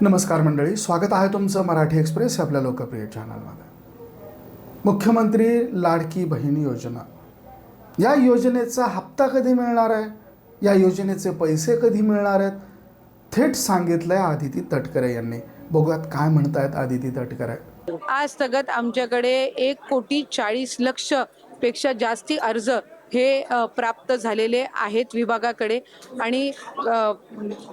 नमस्कार मंडळी स्वागत आहे तुमचं मराठी एक्सप्रेस आपल्या लोकप्रिय चॅनलमध्ये. मुख्यमंत्री लाडकी बहीण योजना. या योजनेचा हप्ता कधी मिळणार आहे? या योजनेचे पैसे कधी मिळणार आहेत? थेट सांगितलंय आदिती तटकरे यांनी. बघूयात काय म्हणतायत आदिती तटकरे. आज तगत आमच्याकडे एक कोटी चाळीस लक्षपेक्षा जास्ती अर्ज हे प्राप्त झालेले आहेत विभागाकडे. आणि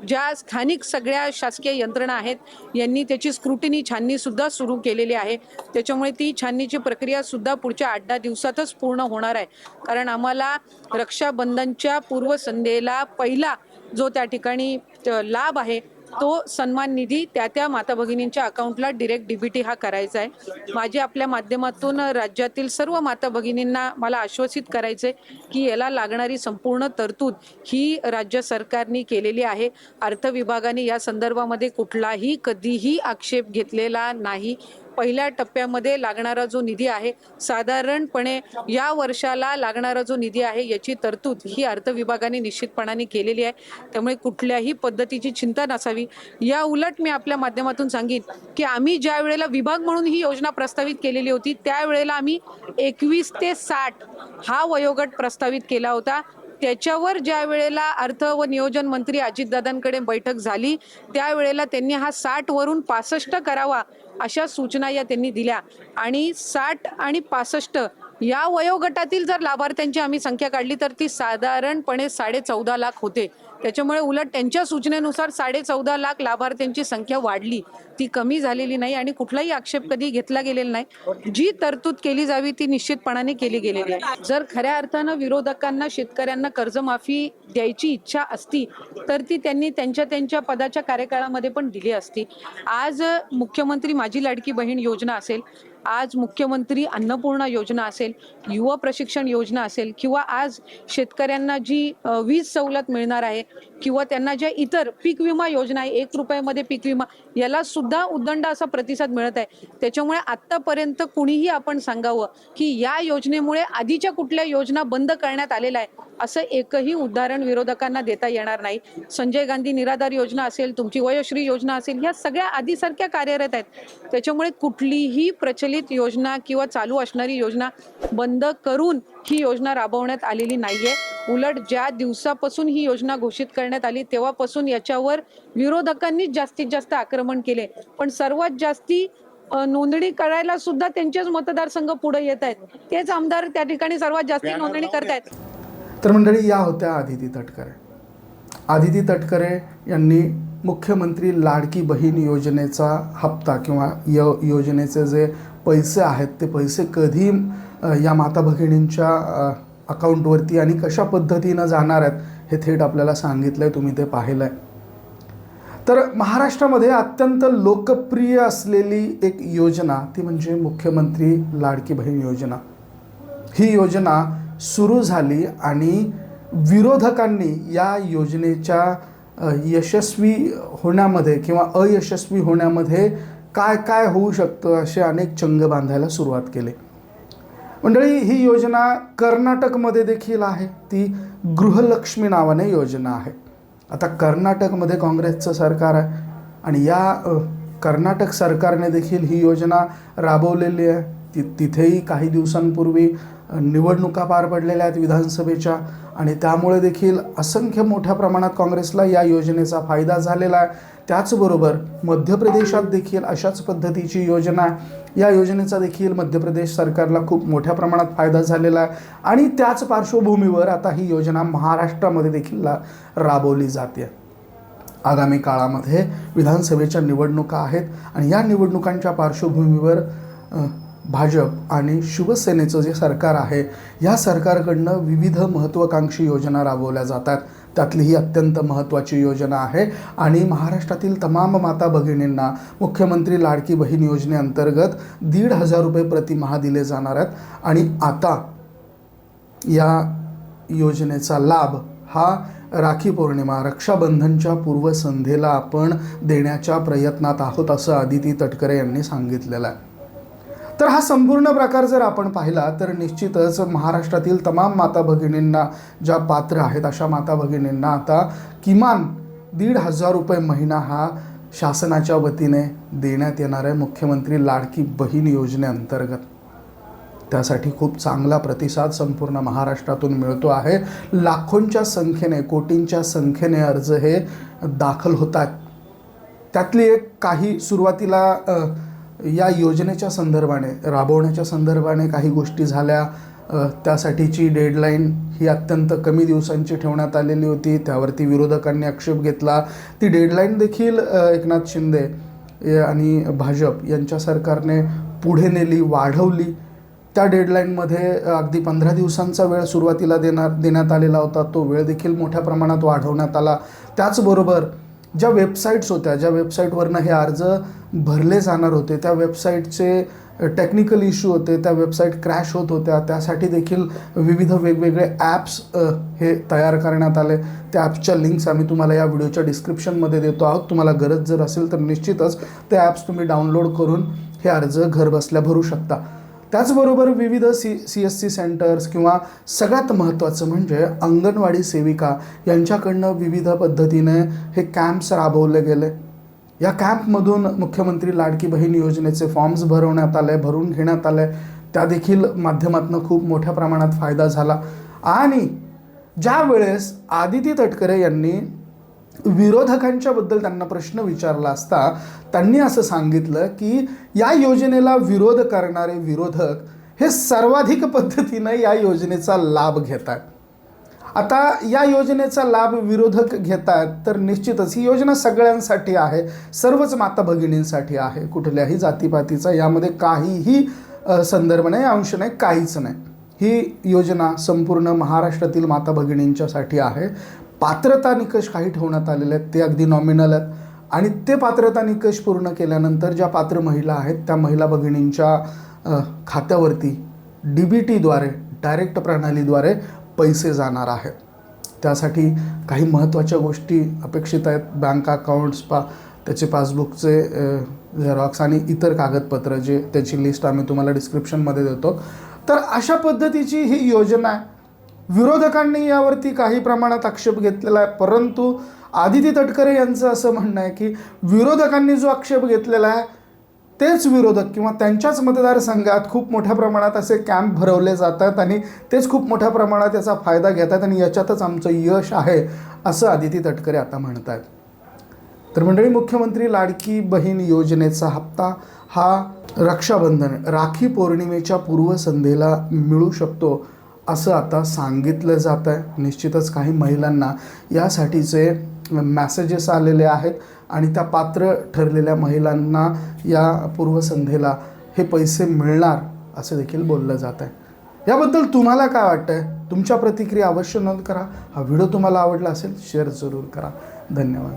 ज्या स्थानिक सगळ्या शासकीय यंत्रणा आहेत यांनी त्याची स्क्रुटिनी छाननीसुद्धा सुरू केलेली आहे. त्याच्यामुळे ती छाननीची प्रक्रियासुद्धा पुढच्या आठ दहा दिवसातच पूर्ण होणार आहे. कारण आम्हाला रक्षाबंधनच्या पूर्वसंध्येला पहिला जो त्या ठिकाणी लाभ आहे तो सन्मान निधी त्या त्या माता भगिनींच्या अकाउंटला डिरेक्ट डीबीटी हा करायचा आहे. माझी आपल्या माध्यमातून राज्यातील सर्व माता भगिनींना मला आश्वासित करायचे की याला लागणारी संपूर्ण तरतूद ही राज्य सरकारने केलेली आहे. अर्थ विभागाने या संदर्भामध्ये कुठलाही कधीही आक्षेप घेतलेला नाही. पहिल्या टप्प्यामध्ये लागणारा जो निधी आहे साधारणपणे या वर्षाला लागणारा जो निधी आहे याची तरतूद ही अर्थ विभागाने निश्चितपणाने केलेली आहे. त्यामुळे कुठल्याही पद्धतीची चिंता नसावी. या उलट मी आपल्या माध्यमातून सांगेन की आम्ही ज्या वेळेला विभाग म्हणून ही योजना प्रस्तावित केलेली होती त्यावेळेला आम्ही एकवीस ते साठ हा वयोगट प्रस्तावित केला होता. त्याच्यावर ज्या वेळेला अर्थ व नियोजन मंत्री अजितदादांकडे बैठक झाली त्यावेळेला त्यांनी हा साठ वरून पासष्ट करावा अशा सूचना या त्यांनी दिल्या. आणि साठ आणि पासष्ट या वयोगटातील जर लाभार्थ्यांची आम्ही संख्या काढली तर ती साधारणपणे साडे चौदा लाख होते. त्याच्यामुळे उलट त्यांच्या सूचनेनुसार साडे चौदा लाख लाभार्थ्यांची संख्या वाढली. ती कमी झालेली नाही आणि कुठलाही आक्षेप कधी घेतला गेलेला नाही. जी तरतूद केली जावी ती निश्चितपणाने केली गेलेली आहे. जर खऱ्या अर्थानं विरोधकांना शेतकऱ्यांना कर्जमाफी द्यायची इच्छा असती तर ती त्यांनी त्यांच्या त्यांच्या पदाच्या कार्यकाळामध्ये पण दिली असती. आज मुख्यमंत्री माझी लाडकी बहीण योजना असेल आज मुख्यमंत्री अन्नपूर्णा योजना असेल युवा प्रशिक्षण योजना असेल किंवा आज शेतकऱ्यांना जी वीज सवलत मिळणार आहे किंवा त्यांना ज्या इतर पीक विमा योजना आहे एक रुपयामध्ये पीक विमा याला सुद्धा उदंड असा प्रतिसाद मिळत आहे. त्याच्यामुळे आत्तापर्यंत कुणीही आपण सांगावं की या योजनेमुळे आधीच्या कुठल्या योजना बंद करण्यात आलेल्या आहे असं एकही उदाहरण विरोधकांना देता येणार नाही. संजय गांधी निराधार योजना असेल तुमची वयोश्री योजना असेल ह्या सगळ्या आधीसारख्या कार्यरत आहेत. त्याच्यामुळे कुठलीही प्रचलित योजना किंवा चालू असणारी योजना बंद करून ही योजना राबवण्यात आलेली नाहीये. उलट ज्या दिवसापासून ही योजना घोषित करण्यात आली तेव्हापासून याच्यावर विरोधकांनीच जास्तीत जास्त आक्रमण केले. पण सर्वात जास्ती नोंदणी करायला सुद्धा त्यांचेच मतदारसंघ पुढे येत आहेत. तेच आमदार त्या ठिकाणी सर्वात जास्ती नोंदणी करतायत. तर मंडळी या होत्या आदिती तटकरे. आदिती तटकरे यांनी मुख्यमंत्री लाडकी बहीण योजनेचा हप्ता किंवा यो योजनेचे जे पैसे आहेत ते पैसे कधी या माता भगिनींच्या अकाउंटवरती आणि कशा पद्धतीनं जाणार आहेत हे थेट आपल्याला सांगितलं आहे तुम्ही ते पाहिलं आहे तर महाराष्ट्रामध्ये अत्यंत लोकप्रिय असलेली एक योजना ती म्हणजे मुख्यमंत्री लाडकी बहीण योजना. ही योजना सुरू झाली आणि विरोधकांनी या योजनेच्या यशस्वी होण्यामध्ये किंवा अयशस्वी होण्यामध्ये काय काय होऊ शकतं असे अनेक चंग बांधायला सुरुवात केली. मंडळी ही योजना कर्नाटकमध्ये देखील आहे. ती गृहलक्ष्मी नावाने योजना आहे. आता कर्नाटकमध्ये काँग्रेसचं सरकार आहे आणि या कर्नाटक सरकारने देखील ही योजना राबवलेली आहे. ति तिथेही काही दिवसांपूर्वी निवडणुका पार पडलेल्या आहेत विधानसभेच्या आणि त्यामुळे देखील असंख्य मोठ्या प्रमाणात काँग्रेसला या योजनेचा फायदा झालेला आहे. त्याचबरोबर मध्य प्रदेशात देखील अशाच पद्धतीची योजना या योजनेचा देखील मध्य प्रदेश सरकारला खूप मोठ्या प्रमाणात फायदा झालेला आहे. आणि त्याच पार्श्वभूमीवर आता ही योजना महाराष्ट्रामध्ये देखील राबवली जाते. आगामी काळामध्ये विधानसभेच्या निवडणुका आहेत आणि या निवडणुकांच्या पार्श्वभूमीवर भाजप आणि शिवसेनेचं जे सरकार आहे या सरकारकडनं विविध महत्त्वाकांक्षी योजना राबवल्या जातात. त्यातली ही अत्यंत महत्त्वाची योजना आहे आणि महाराष्ट्रातील तमाम माता भगिनींना मुख्यमंत्री लाडकी बहीण योजनेअंतर्गत दीड हजार रुपये प्रतिमहा दिले जाणार आहेत. आणि आता या योजनेचा लाभ हा राखी पौर्णिमा रक्षाबंधनच्या पूर्वसंध्येला आपण देण्याच्या प्रयत्नात आहोत असं आदिती तटकरे यांनी सांगितलेलं आहे. तर हा संपूर्ण प्रकार जर आपण पाहिला तर निश्चितच महाराष्ट्रातील तमाम माता भगिनींना ज्या पात्र आहेत अशा माता भगिनींना आता किमान दीड हजार रुपये महिना हा शासनाच्या वतीने देण्यात येणार आहे मुख्यमंत्री लाडकी बहीण योजनेअंतर्गत. त्यासाठी खूप चांगला प्रतिसाद संपूर्ण महाराष्ट्रातून मिळतो आहे. लाखोंच्या संख्येने कोटींच्या संख्येने अर्ज हे दाखल होतात. त्यातली एक काही सुरुवातीला या योजनेच्या संदर्भाने राबवण्याच्या संदर्भाने काही गोष्टी झाल्या. त्यासाठीची डेडलाईन ही अत्यंत कमी दिवसांची ठेवण्यात आलेली होती. त्यावरती विरोधकांनी आक्षेप घेतला. ती डेडलाईन देखील एकनाथ शिंदे आणि भाजप यांच्या सरकारने पुढे नेली वाढवली. त्या डेडलाईनमध्ये अगदी पंधरा दिवसांचा वेळ सुरुवातीला देणार देण्यात आलेला होता. तो वेळ देखील मोठ्या प्रमाणात वाढवण्यात आला. त्याचबरोबर ज्या वेबसाईट्स होत्या ज्या वेबसाईटवरनं हे अर्ज भरले जाणार होते त्या वेबसाईटचे टेक्निकल इश्यू होते त्या वेबसाईट क्रॅश होत होत्या त्यासाठी देखील विविध वेगवेगळे ॲप्स हे तयार करण्यात आले. त्या ॲप्सच्या लिंक्स आम्ही तुम्हाला या व्हिडिओच्या डिस्क्रिप्शनमध्ये देतो आहोत. तुम्हाला गरज जर असेल तर निश्चितच ते ॲप्स तुम्ही डाउनलोड करून हे अर्ज घरबसल्या भरू शकता. त्याचबरोबर विविध C C S C centres किंवा सगळ्यात महत्त्वाचं म्हणजे अंगणवाडी सेविका यांच्याकडनं विविध पद्धतीने हे कॅम्प्स राबवले गेले. या कॅम्पमधून मुख्यमंत्री लाडकी बहीण योजनेचे फॉर्म्स भरवण्यात आले भरून घेण्यात आले. त्या देखील माध्यमातून खूप मोठ्या प्रमाणात फायदा झाला. आणि ज्या वेळेस आदिती तटकरे यांनी विरोधकांच्या बद्दल त्यांना प्रश्न विचारला असता त्यांनी असं सांगितलं की या योजनेला विरोध करणारे विरोधक हे सर्वाधिक पद्धतीनं या योजनेचा लाभ घेतात. आता या योजनेचा लाभ विरोधक घेतात तर निश्चितच ही योजना सगळ्यांसाठी आहे सर्वच माता भगिनींसाठी आहे कुठल्याही जातीपातीचा यामध्ये काहीही संदर्भ नाही अंश नाही काहीच नाही. ही योजना संपूर्ण महाराष्ट्रातील माता भगिनींच्यासाठी आहे. पात्रता निकष काही ठेवण्यात आलेले आहेत ते अगदी नॉमिनल आहेत. आणि ते पात्रता निकष पूर्ण केल्यानंतर ज्या पात्र महिला आहेत त्या महिला भगिनींच्या खात्यावरती डी बी टीद्वारे डायरेक्ट प्रणालीद्वारे पैसे जाणार आहेत. त्यासाठी काही महत्त्वाच्या गोष्टी अपेक्षित आहेत. बँक अकाउंट्स पा त्याचे पासबुकचे झेरॉक्स आणि इतर कागदपत्र जे त्याची लिस्ट आम्ही तुम्हाला डिस्क्रिप्शनमध्ये देतो. तर अशा पद्धतीची ही योजना आहे. विरोधकांनी यावरती काही प्रमाणात आक्षेप घेतलेला आहे. परंतु आदिती तटकरे यांचं असं म्हणणं आहे की विरोधकांनी जो आक्षेप घेतलेला आहे तेच विरोधक किंवा त्यांच्याच मतदारसंघात खूप मोठ्या प्रमाणात असे कॅम्प भरवले जातात आणि तेच खूप मोठ्या प्रमाणात याचा फायदा घेतात आणि याच्यातच आमचं यश आहे असं आदिती तटकरे आता म्हणत आहेत तर मंडळी मुख्यमंत्री लाडकी बहीण योजनेचा हप्ता हा रक्षाबंधन राखी पौर्णिमेच्या पूर्वसंध्येला मिळू शकतो असं आता सांगितलं जात आहे. निश्चितच काही महिलांना यासाठीचे मॅसेजेस आलेले आहेत आणि त्या पात्र ठरलेल्या महिलांना या पूर्वसंध्येला हे पैसे मिळणार असं देखील बोललं जात आहे. याबद्दल तुम्हाला काय वाटतं आहे तुमच्या प्रतिक्रिया अवश्य नोंद करा. हा व्हिडिओ तुम्हाला आवडला असेल शेअर जरूर करा. धन्यवाद.